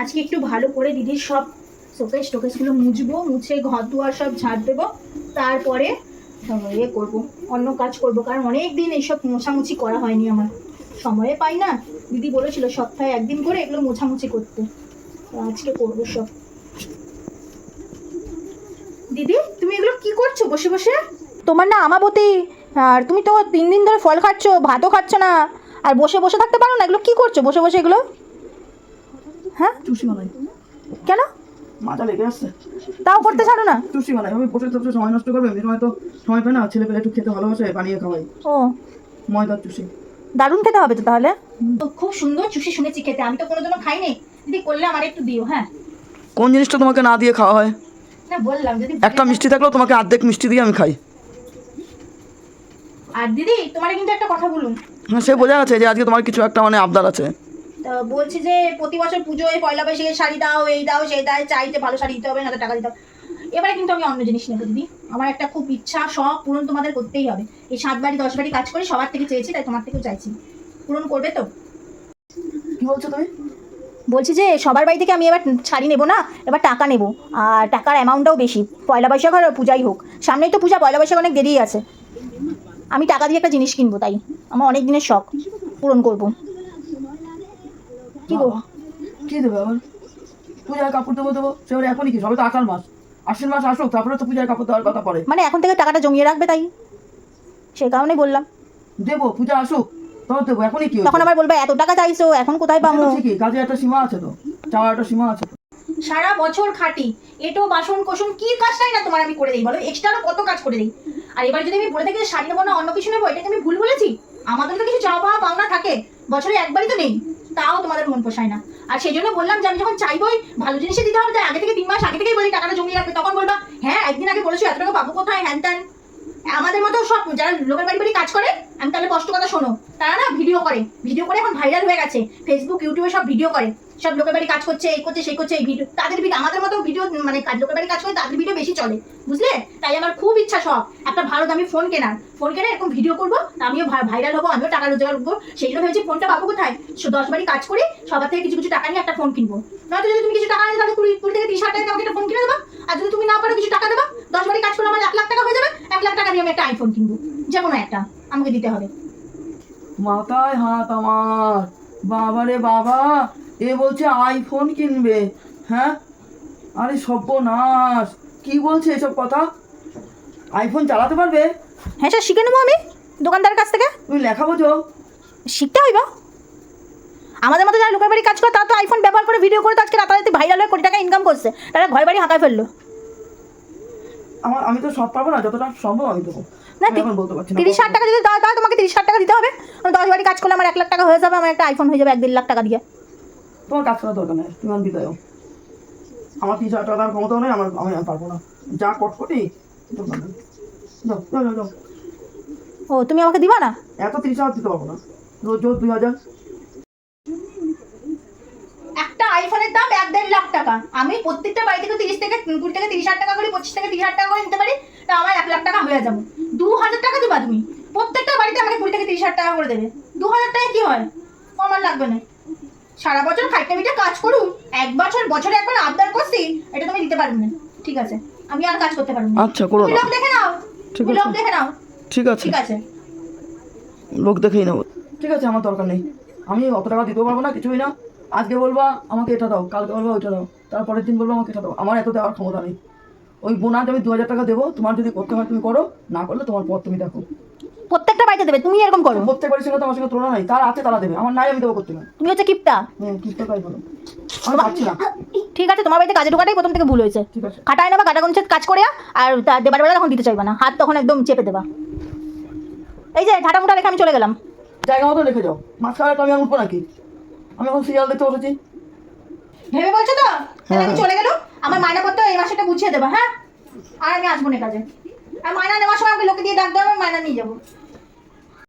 আজকে একটু ভালো করে দিদির সব শোকেস টোকেসগুলো মুছবো, মুছে ঘর দুয়ার সব ঝাড় দেবো, তারপরে ইয়ে করব, অন্য কাজ করব, কারণ অনেক দিন এইসব মোছামুছি করা হয়নি আমার। সময়ে পাই না। দিদি বলেছিল সপ্তাহে একদিন করে এগুলো মোছামুছি করতে। আজকে করব সব। দিদি, তুমি এগুলো কি করছ বসে বসে? তোমার না আমাবতী, আর তুমি তো তিন দিন ধরে ফল খাচ্ছ, ভাতও খাচ্ছ না। আর বসে বসে থাকতে পারো না? এগুলো কি করছ? বসে বসে এগুলো? হ্যাঁ? চুষি বানাই কেন? মাজা লেগে আসছে। তাও করতে ছাড়ো না। চুষি বানাই আমি বসে থাকতে সময় নষ্ট করবে এমনি সময় তো সময় পায় না। ছেলে পেলে একটু খেতে ভালোবাসে বানিয়ে খাওয়াই। ও। ময়দার চুষি দারুণ খেতে হবে তো তাহলে? খুব সুন্দর চুষি শুনেছি খেতে। আমি তো কোনোদিনও খাইনি। দিদি করলে আমার একটু দিও হ্যাঁ? কোন জিনিসটা তোমাকে না দিয়ে খাওয়া হয়? না বললাম যদি একটা মিষ্টি থাকলেও তোমাকে অর্ধেক মিষ্টি দিয়ে আমি খাই। আর দিদি তোমার কিন্তু একটা কথা বলুন। হ্যাঁ সে বোঝা যাচ্ছে যে আজকে তোমার কিছু একটা মানে আবদার আছে। তো বলছি যে প্রতি বছর পুজোয় পয়লা বৈশাখে শাড়ি দাও এই দাও সেই দাও চাইতে ভালো শাড়ি দিতে হবে না টাকা দিতে হবে। এবারে কিন্তু আমি অন্য জিনিস নেব দিদি। আমার একটা খুব ইচ্ছা শখ পূরণ তোমাদের করতেই হবে। এই সাত বাড়ি দশ বাড়ি কাজ করে সবার থেকে চেয়েছি তাই তোমার থেকেও চাইছি। পূরণ করবে তো? কি বলছো তুমি? বলছি যে সবার বাড়ি থেকে আমি এবার শাড়ি নেব না এবার টাকা নেব। আর টাকার অ্যামাউন্টটাও বেশি। পয়লা বৈশাখ আর পূজাই হোক। সামনেই তো পূজা পয়লা বৈশাখ অনেক দেরি আছে। আমি টাকা দিয়ে একটা জিনিস কিনবো তাই। আমার অনেক দিনের শখ পূরণ করব। কি কি দেবে আবার পূজার কাপড় দেবো দেবো। সে এখনই কি? সবে তো আষাঢ় মাস। আশ্বিন মাস আসুক তারপরে তো পূজার কাপড় দেওয়ার কথা পড়ে। মানে এখন থেকে টাকাটা জমিয়ে রাখবে তাই? সেই কারণেই বললাম। দেবো পূজা আসুক তখন দেবো এখনই কি তখন আবার বলবে এত টাকা চাইছো এখন কোথায় পাবো? ঠিকই কাজে একটা সীমা আছে তো। চাওয়ার একটা সীমা আছে সারা বছর খাটি এটো বাসন কোসন কি কাজটাই না তোমার আমি করে দিই? বলো এক্সট্রা কত কাজ করে দিই? আর এবার যদি আমি বলে থাকি যে শাড়ি নেব না অন্য কিছু নেব এটাকে আমি ভুল বলেছি? আমাদের তো কিছু চাওয়া পাওয়া পাওনা থাকে বছরে একবারই তো নেই। তাও তোমাদের মন পোষায় না। আর সেই জন্য বললাম যে আমি যখন চাইবই, ভালো জিনিসে দিতে হবে, তাই আগে থেকে তিন মাস আগে থেকেই বলি, টাকাটা জমিয়ে রাখবে। তখন বলবা হ্যাঁ একদিন আগে বলেছ এত টাকা পাবো কোথায়? হ্যান ত্যান। আমাদের মতো সব যারা লোকের বাড়ি বাড়ি কাজ করে, আমি তাহলে কষ্ট কথা শোনো, তারা না ভিডিও করে। ভিডিও করে এখন ভাইরাল হয়ে গেছে। ফেসবুক ইউটিউবে সব ভিডিও করে। সব লোকের বাড়ি কাজ করছে, এই করছে, সেই করছে, এই ভিডিও, তাদের ভিডিও, আমাদের মতো ভিডিও মানে লোকের বাড়ি কাজ করে তাদের ভিডিও বেশি চলে, বুঝলে? তাই আমার খুব ইচ্ছা সব। একটা ভালো দামি ফোন কেনার। ফোন কেনে এরকম ভিডিও করব আমিও ভাইরাল হব, আমিও টাকা রোজগার করব। সেই জন্য ভেবেছি ফোনটা পাবো কোথায়? দশ বাড়ি কাজ করি সবার থেকে কিছু কিছু টাকা নিয়ে একটা ফোন কিনবো। নয়তো যদি তুমি কিছু টাকা আনো তাহলে কুড়ি কুড়ি থেকে তিরিশ হাজার টাকা আমাকে একটা ফোন কিনে দেবা, আর যদি তুমি না পারো কিছু টাকা দেবা, দশ বাড়ি কাজ করলে আমার এক লাখ টাকা হয়ে যাবে, এক লাখ টাকা দিয়ে আমি একটা আইফোন কিনবো। যে কোনো একটা, আমাকে দিতে হবে। মাথায় হাত আমার। বাবা রে বাবা এ বলছে আইফোন কিনবে। হ্যাঁ? আরে সর্বনাশ। কি বলছে এসব কথা? আইফোন চালাতে পারবে? হ্যাঁ স্যার শিখে নেব আমি দোকানদারের কাছ থেকে। তুমি লেখা বোঝো। শিখতে হইব আমাদের মতো যারা লোকের বাড়ি কাজ করে তারা তো আইফোন ব্যবহার করে ভিডিও করে তো আজকে রাতারাতি ভাইরাল হয়ে কোটি টাকা ইনকাম করছে। তারা ঘর বাড়ি হাঁকায় ফেলল। আমার আমি তো সব পারব না যতটা সম্ভব আমি দেবো। না বলতে পারছি তিরিশ হাজার টাকা যদি দাও তাহলে তোমাকে তিরিশ হাজার টাকা দিতে হবে। আমি দশ বাড়ি কাজ করলে আমার এক লাখ টাকা হয়ে যাবে আমার একটা আইফোন হয়ে যাবে এক দেড় লাখ টাকা দিয়ে। তোমার কাজ করার দরকার নেই তুমি আমি বিদায় আমার তিরিশ হাজার টাকার ক্ষমতাও নেই আমার আমি আমি পারব না। যা কটকটি দরকার নেই। যাও যাও যাও যাও। ও তুমি আমাকে দিবা না? এত তিরিশ হাজার দিতে পারব না। রোজ রোজ দুই হাজার। একটা আইফোনের দাম এক দেড় লাখ টাকা। আমি প্রত্যেকটা বাড়ি থেকে তিরিশ থেকে কুড়ি থেকে তিরিশ হাজার টাকা করে পঁচিশ থেকে তিরিশ হাজার টাকা করে নিতে পারি তা আমার এক লাখ টাকা হয়ে যাবে। দু হাজার টাকা দিবা তুমি। প্রত্যেকটা বাড়িতে আমাকে কুড়ি থেকে তিরিশ হাজার টাকা করে দেবে। দু হাজার টাকা কি হয়? আমার লাগবে না। সারা বছর খাইতে মিটে কাজ করুন এক বছর বছরে একবার আবদার করছি এটা তুমি দিতে পারবে না। ঠিক আছে আমি আর কাজ করতে পারব না। আচ্ছা করো না। লোক দেখে নাও ঠিক আছে। লোক দেখে নাও। ঠিক আছে। ঠিক আছে। লোক দেখেই নেব। ঠিক আছে আমার দরকার নেই। আমি অত টাকা দিতে পারব না কিছুই না। আজকে বলবা আমাকে এটা দাও কালকে বলবা ওইটা দাও। তারপরের দিন বলব আমাকে এটা দাও। আমার এত দেওয়ার ক্ষমতা নেই। ওই বোনাতে আমি দু হাজার টাকা দেবো তোমার যদি করতে হয় তুমি করো না করলে তোমার পথ তুমি দেখো। প্রত্যেকটা বাড়িতে দেবে তুমি এরকম করো। প্রত্যেক বাড়ির সঙ্গে তো আমার সঙ্গে তুলনা নাই তার আছে তারা দেবে আমার নাই আমি দেবো করতে না তুমি হচ্ছে কিপটা। হ্যাঁ কি তো তাই বলো। আমি না। ঠিক আছে তোমার বাড়িতে কাজে ঢোকাটাই প্রথম থেকে ভুল হয়েছে। খাটায় নেবা কাটা গুনছে কাজ করে আর দেবার বেলা তখন দিতে চাইবে না। হাত তখন একদম চেপে দেবা। এই যে ঝাঁটা মুটা রেখে আমি চলে গেলাম। জায়গা মতো রেখে যাও। মাঝখানে তো আমি আর উঠবো নাকি? আমি এখন সিরিয়াল দেখতে বসেছি। ভেবে বলছো তো? তাহলে আমি হ্যাঁ। চলে গেল আমার মায়না পত্র এই মাসেটা বুঝিয়ে দেবা হ্যাঁ? আর আমি আসব না কাজে। আর মায়না নেওয়ার সময় আমাকে লোকে দিয়ে ডাক দেবো আমি মায়না নিয়ে যাব।